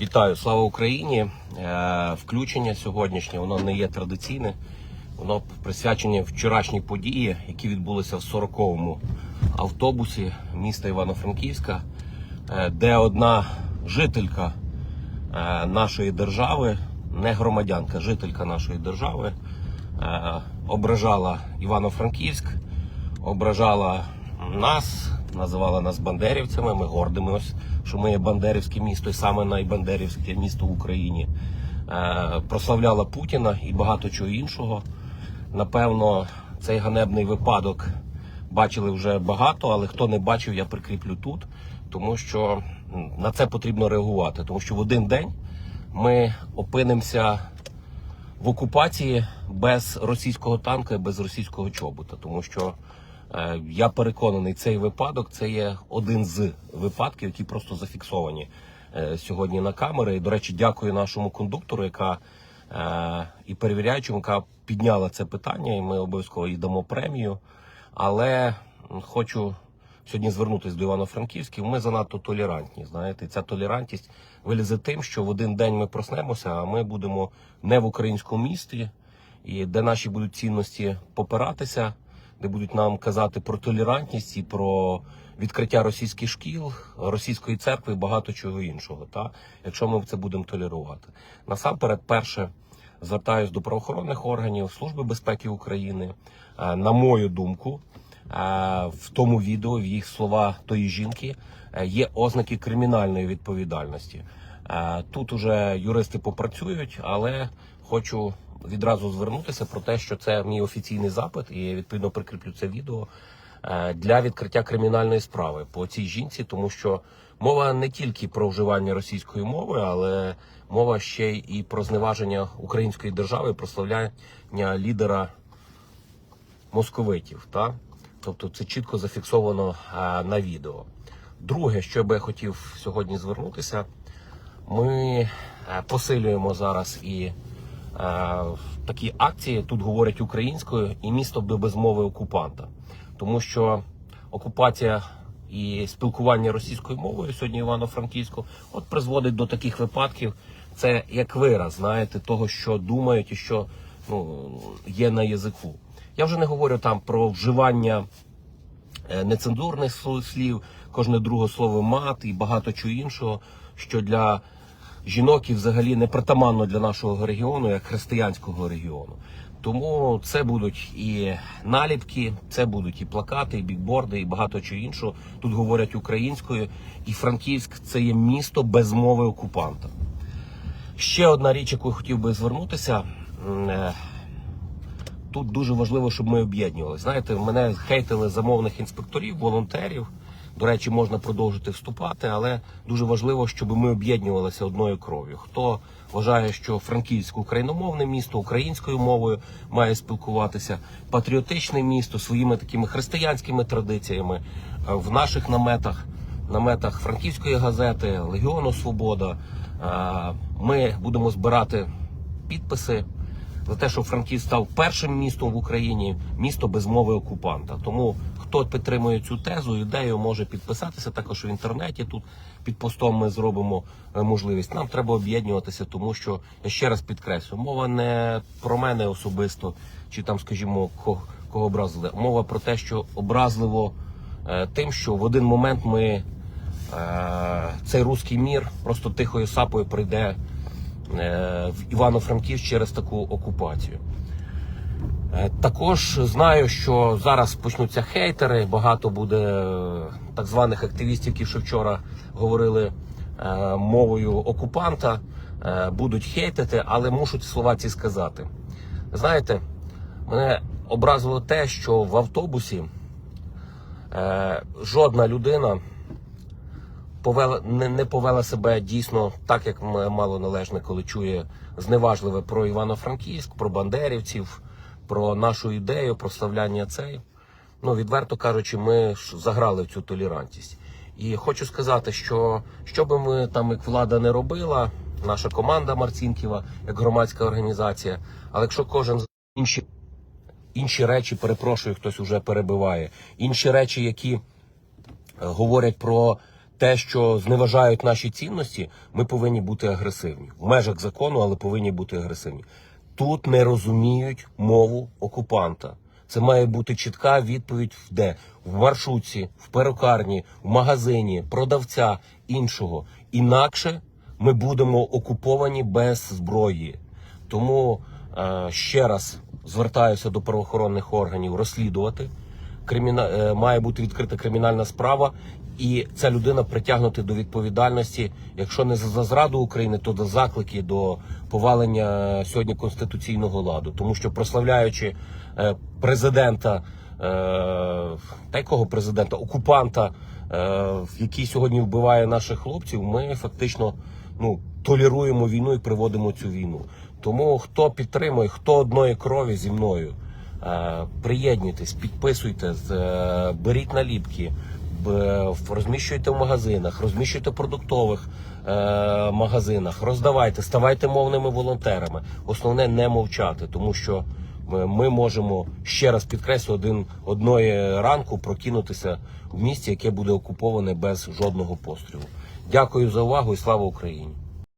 Вітаю, слава Україні! Е, Включення сьогоднішнє воно не є традиційне. Воно присвячене вчорашній події, які відбулися в 40-му автобусі міста Івано-Франківська, е, де одна жителька е, нашої держави, не громадянка, жителька нашої держави, ображала Івано-Франківськ, ображала нас, називала нас бандерівцями. Ми гордимось, що ми є бандерівське місто і саме найбандерівське місто в Україні. Е, прославляла Путіна і багато чого іншого. Напевно, цей ганебний випадок бачили вже багато, але хто не бачив, я прикріплю тут, тому що на це потрібно реагувати. Тому що в один день ми опинимося в окупації без російського танка і без російського чобота, тому що я переконаний, цей випадок це є один з випадків, які просто зафіксовані е, сьогодні на камери. І, до речі, дякую нашому кондуктору, яка е, і перевіряючому, яка підняла це питання, і ми обов'язково їй дамо премію. Але хочу сьогодні звернутися до Івано-Франківських. Ми занадто толерантні. Знаєте, ця толерантність вилізе тим, що в один день ми проснемося, а ми будемо не в українському місті, і де наші будуть цінності попиратися, де будуть нам казати про толерантність і про відкриття російських шкіл, російської церкви і багато чого іншого. Та? Якщо ми це будемо толерувати. Насамперед, перше. Звертаюсь до правоохоронних органів Служби безпеки України. Е, На мою думку, е, в тому відео, в їх слова тої жінки, е, є ознаки кримінальної відповідальності. Тут уже юристи попрацюють, але хочу відразу звернутися про те, що це мій офіційний запит, і я відповідно прикріплю це відео е, для відкриття кримінальної справи по цій жінці, тому що мова не тільки про вживання російської мови, але мова ще і про зневаження української держави, прославляння лідера московитів. Та? Тобто це чітко зафіксовано е, на відео. Друге, що би я хотів сьогодні звернутися, ми е, посилюємо зараз і такі акції. Тут говорять українською і місто без мови окупанта, тому що окупація і спілкування російською мовою сьогодні Івано-Франківську от призводить до таких випадків. Це як вираз, знаєте, того, що думають і що ну, є на язику. Я вже не говорю там про вживання е, нецензурних слів, кожне друге слово мат і багато чого іншого, що для жінок і взагалі не притаманно для нашого регіону, як християнського регіону. Тому це будуть і наліпки, це будуть і плакати, і бікборди, і багато чого іншого. Тут говорять українською, і Франківськ це є місто без мови окупанта. Ще одна річ, яку я хотів би звернутися. е, Тут дуже важливо, щоб ми об'єднувалися. Знаєте, мене хейтили замовних інспекторів, волонтерів. До речі, можна продовжити вступати, але дуже важливо, щоб ми об'єднувалися одною кров'ю. Хто вважає, що Франківськ україномовне місто українською мовою має спілкуватися, патріотичне місто своїми такими християнськими традиціями е, в наших наметах, наметах Франківської газети, Легіону Свобода. е, Ми будемо збирати підписи за те, що Франківськ став першим містом в Україні, місто без мови окупанта. Тому хто підтримує цю тезу, ідею може підписатися також в інтернеті. Тут під постом ми зробимо е, можливість. Нам треба об'єднуватися, тому що я ще раз підкреслю, мова не про мене особисто, чи там, скажімо, кого, кого образили. Мова про те, що образливо е, тим, що в один момент ми е, цей руський мір просто тихою сапою прийде е, в Івано-Франківськ через таку окупацію. Е, Також знаю, що зараз почнуться хейтери. Багато буде е, так званих активістів, які ще вчора говорили е, мовою окупанта, будуть хейтити, але мушу ці слова ці сказати. Знаєте, мене образило те, що в автобусі жодна людина повела не повела себе дійсно так, як мало належне, коли чує зневажливе про Івано-Франківськ, про бандерівців, про нашу ідею, про славляння цей. Ну, відверто кажучи, ми заграли в цю толерантність. І хочу сказати, що що би ми там як влада не робила, наша команда Марцінківа, як громадська організація, але якщо кожен інші, інші речі, перепрошую, хтось уже перебиває, інші речі, які е, говорять про те, що зневажають наші цінності, ми повинні бути агресивні в межах закону, але повинні бути агресивні. Тут не розуміють мову окупанта. Це має бути чітка відповідь де в маршрутці, в перукарні, в магазині, продавця іншого. Інакше ми будемо окуповані без зброї. Тому е, ще раз звертаюся до правоохоронних органів розслідувати. Криміна... е, має бути відкрита кримінальна справа, і ця людина притягнути до відповідальності, якщо не за зраду України, то до заклики до повалення сьогодні конституційного ладу, тому що прославляючи е, президента, е, та якого президента, окупанта, е, який сьогодні вбиває наших хлопців, ми фактично ну толеруємо війну і приводимо цю війну. Тому хто підтримує, хто одної крові зі мною. Приєднуйтесь, підписуйтесь, беріть наліпки, розміщуйте в магазинах, розміщуйте в продуктових е, магазинах, роздавайте, ставайте мовними волонтерами. Основне не мовчати, тому що ми, ми можемо ще раз підкреслю один одної ранку прокинутися в місті, яке буде окуповане без жодного пострілу. Дякую за увагу і слава Україні!